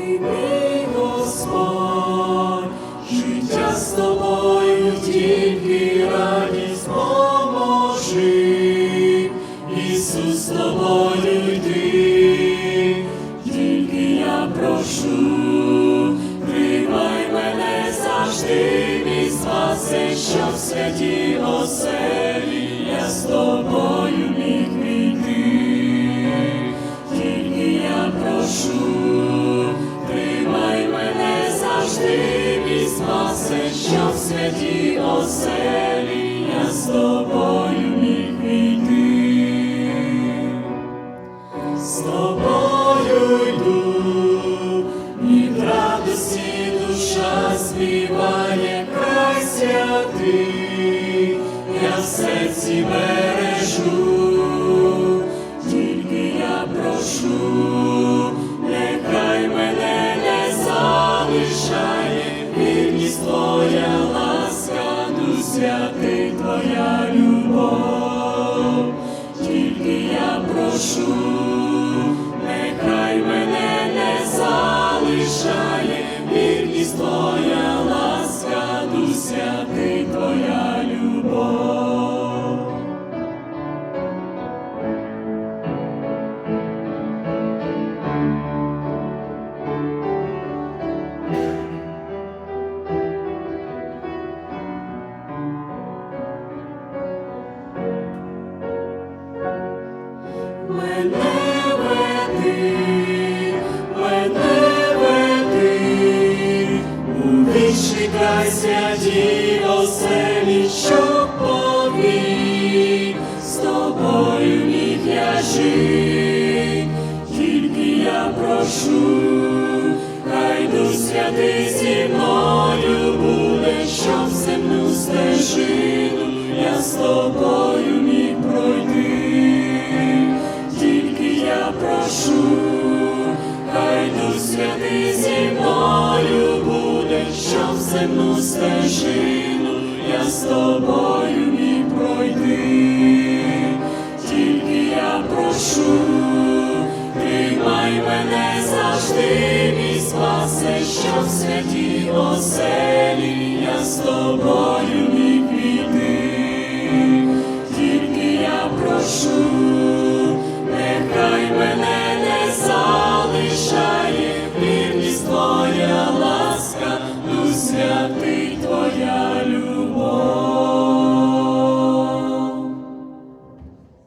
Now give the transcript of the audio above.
ти Господь, життя з тобою тільки радість поможи, Ісус з тобою йди, тільки я прошу, тримай мене завжди, мій в святій оселі. Я з тобою оселі з тобою міг війти. З тобою йду, і в радості душа співає край святий, я серці бережу, тільки я прошу, нехай мене не залишає, вірність твоя святий твоя любов. Тільки я прошу, нехай мене не залишає, вірність твоя ласка, Дух вічний край святі оселі, що повік, з тобою міг я жити, тільки я прошу, хай Дух святий зі мною буде, щоб земну стежину я з тобою щоб земну стежину я з тобою мій пройти, тільки я прошу, тримай мене завжди, мій спасе, що в святій оселі я з тобою